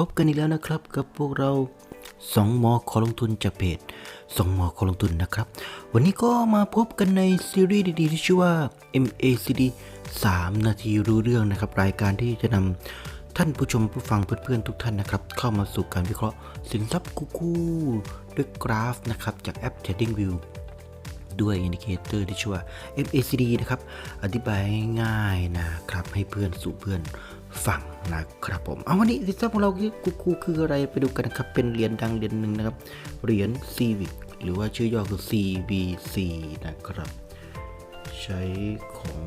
พบกันอีกแล้วนะครับกับพวกเราสองหมอขอลงทุนจากเพจสองหมอขอลงทุนนะครับ วันนี้ก็มาพบกันในซีรีส์ดีๆที่ชื่อว่า MACD 3 นาทีรู้เรื่องนะครับ รายการที่จะนำท่านผู้ชมผู้ฟังเพื่อนๆทุกท่านนะครับ เข้ามาสู่การวิเคราะห์สินทรัพย์คู่ด้วยกราฟนะครับจากแอป TradingView ด้วยอินดิเคเตอร์ที่ชื่อว่า MACD นะครับ อธิบายง่ายๆนะครับ ให้เพื่อนสู่เพื่อน ฟังนะครับผม เอาวันนี้สินทรัพย์ของเราคูคูคืออะไรไปดูกันนะครับ เป็นเหรียญดังเหรียญหนึ่งนะครับ เหรียญ Civic หรือว่าชื่อย่อคือ CVC นะครับ ใช้ของ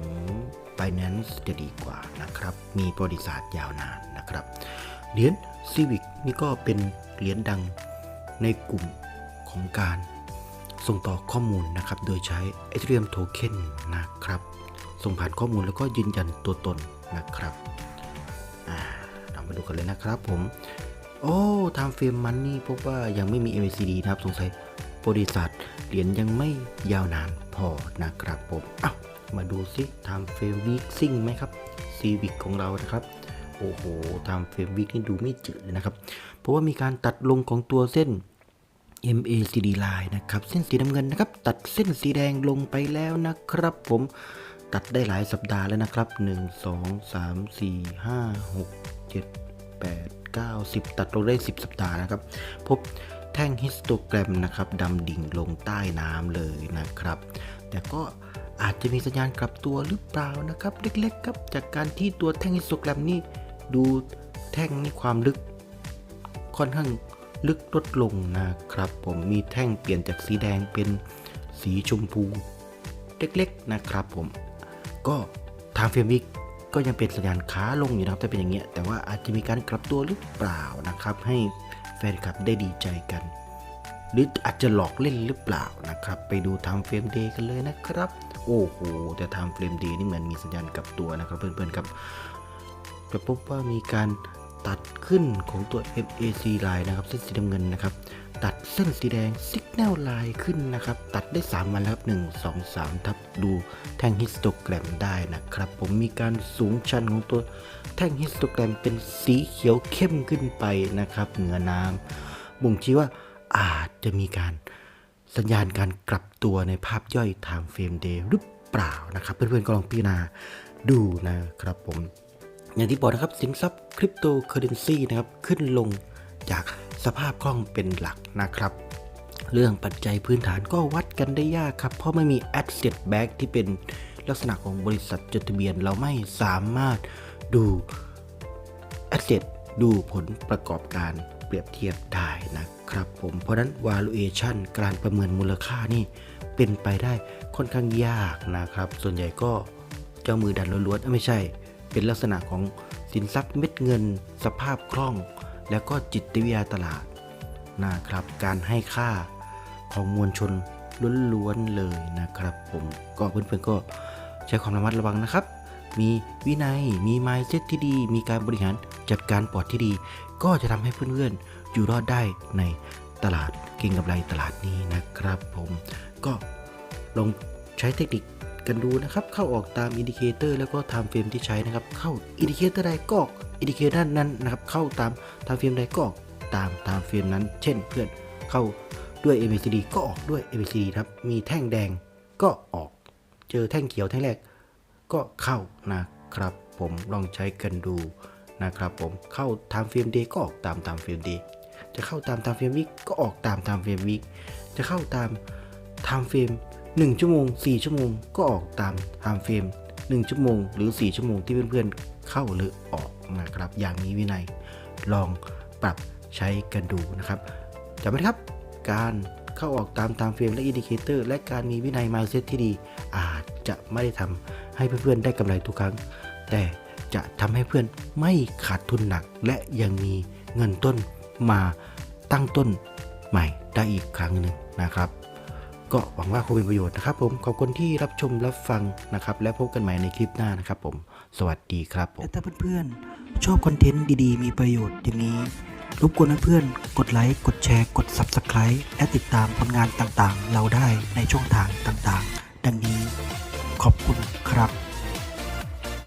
Binance จะดีกว่านะครับ มีประวัติศาสตร์ยาวนานนะครับ เหรียญ Civic นี่ก็เป็นเหรียญดังในกลุ่มของการส่งต่อข้อมูลนะครับ โดยใช้ Ethereum Token นะครับ ส่งผ่านข้อมูลแล้วก็ยืนยันตัวตนนะครับ กันเลยนะครับผม โอ้ทำเฟรมมันนี่พบว่ายังไม่มี MACD นะครับสงสัยบริษัทเหรียญยังไม่ยาวนานพอนะครับผมอ้าวมาดูซิทำเฟรมวิกซิ่งไหมครับ Civic ของเรานะครับโอ้โหทำเฟรมวิกนี่ดูไม่จืดเลยนะครับ เพราะว่ามีการตัดลงของตัวเส้น MACD line นะครับ เส้นสีน้ำเงินนะครับ ตัดเส้นสีแดงลงไปแล้วนะครับ ผมตัดได้หลายสัปดาห์แล้วนะครับ 1 2 3 4 5 6 7 8 9 10 ตัดลงได้ 10 สัปดาห์นะครับ พบแท่งฮิสโตแกรมนะครับดำดิ่งลงใต้น้ำเลยนะครับ แต่ก็อาจจะมีสัญญาณกลับตัวหรือเปล่านะครับ เล็กๆครับจากการที่ตัวแท่งฮิสโตแกรมนี่ดูแท่งนี่ความลึกค่อนข้างลึกลดลงนะครับ ผมมีแท่งเปลี่ยนจากสีแดงเป็นสีชมพู เล็กๆนะครับผมก็ทางเฟรมวิก ก็ยังเป็นสัญญาณขาลงอยู่นะครับถ้าเป็นอย่างเงี้ยแต่ว่าอาจจะมีการกลับตัวหรือเปล่านะครับ ให้แฟนคลับได้ดีใจกัน หรืออาจจะหลอกเล่นหรือเปล่านะครับ ไปดูทางเฟรมเดย์กันเลยนะครับ โอ้โหแต่ทางเฟรมเดย์นี่เหมือนมีสัญญาณกลับตัวนะครับ เพื่อนๆครับจะพบว่ามีการ ตัดขึ้นของตัว MAC line นะครับ เส้นสีน้ำเงินนะครับ ตัดเส้นสีแดง Signal line ขึ้นนะครับ ตัดได้ 3 วันแล้วครับ 1 2 3 ทับดูแท่งฮิสโตแกรมได้นะครับ ผมมีการสูงชันของตัวแท่งฮิสโตแกรมเป็นสีเขียวเข้มขึ้นไปนะครับ เหนือน้ำบ่งชี้ว่าอาจจะมีการสัญญาณการกลับตัวในภาพย่อย time frame day หรือเปล่านะครับ เพื่อนๆก็ลองพิจารณาดูนะครับผม อย่างที่บอกนะครับสินทรัพย์คริปโตเคอเรนซีนะครับขึ้นลงจากสภาพคล่องเป็นหลักนะครับ เรื่องปัจจัยพื้นฐานก็วัดกันได้ยากครับ เพราะไม่มี asset back ที่เป็นลักษณะของบริษัทจดทะเบียนเราไม่สามารถดู asset ดูผลประกอบการเปรียบเทียบได้นะครับผม เพราะนั้น valuation การประเมินมูลค่านี่เป็นไปได้ค่อนข้างยากนะครับ ส่วนใหญ่ก็เจ้ามือดันล้วนๆไม่ใช่ เป็นลักษณะของสินทรัพย์เม็ดเงิน สภาพคล่อง แล้วก็จิตวิทยาตลาดนะครับ การให้ค่าของมวลชนล้วนๆเลยนะครับ ผมก็เพื่อนๆก็ใช้ความระมัดระวังนะครับ มีวินัยมี mindset ที่ดี มีการบริหารจัดการปอดที่ดี ก็จะทำให้เพื่อนๆอยู่รอดได้ในตลาดเก่งกำไรตลาดนี้นะครับ ผมก็ลองใช้เทคนิค กันดูนะครับ เข้าออกตามอินดิเคเตอร์แล้วก็ไทม์เฟรมที่ใช้นะครับ เข้าอินดิเคเตอร์ใดก็ออกอินดิเคเตอร์นั้นนะครับ เข้าตามไทม์เฟรมใดก็ออกตามไทม์เฟรมนั้น เช่นเพื่อนเข้าด้วย MACD ก็ออกด้วย MACD ครับ มีแท่งแดงก็ออก เจอแท่งเขียวแท่งแรกก็เข้านะครับ ผมลองใช้กันดูนะครับผมเข้าตามเฟรมเดก็ออกตามตามเฟรมเดจะเข้าตามตามเฟรมวิกก็ออกตามตามเฟรมวิกจะเข้าตามไทม์เฟรม1 ชั่วโมง 4 ชั่วโมงก็ออกตามไทม์เฟรม1 ชั่วโมง หรือ 4 ชั่วโมงที่เพื่อนๆเข้าหรือออกนะครับ อย่างมีวินัยลองปรับใช้กันดูนะครับจำไว้ครับ การเข้าออกตามตามเฟรมและอินดิเคเตอร์และการมีวินัย mindset ที่ดี อาจจะไม่ได้ทำให้เพื่อนๆได้กำไรทุกครั้ง แต่จะทำให้เพื่อนไม่ขาดทุนหนัก และยังมีเงินต้นมาตั้งต้นใหม่ได้อีกครั้งหนึ่งนะครับ ก็หวังว่าคงเป็นประโยชน์นะครับผมขอบคุณที่รับชมรับฟังนะครับ และพบกันใหม่ในคลิปหน้านะครับผม สวัสดีครับผมและถ้าเพื่อนๆ ชอบคอนเทนต์ดีๆ มีประโยชน์อย่างนี้ รบกวนเพื่อนๆกดไลค์กดแชร์กด Subscribe และติดตามผลงานต่างๆ เราได้ในช่องทางต่างๆ ดังนี้ ขอบคุณครับ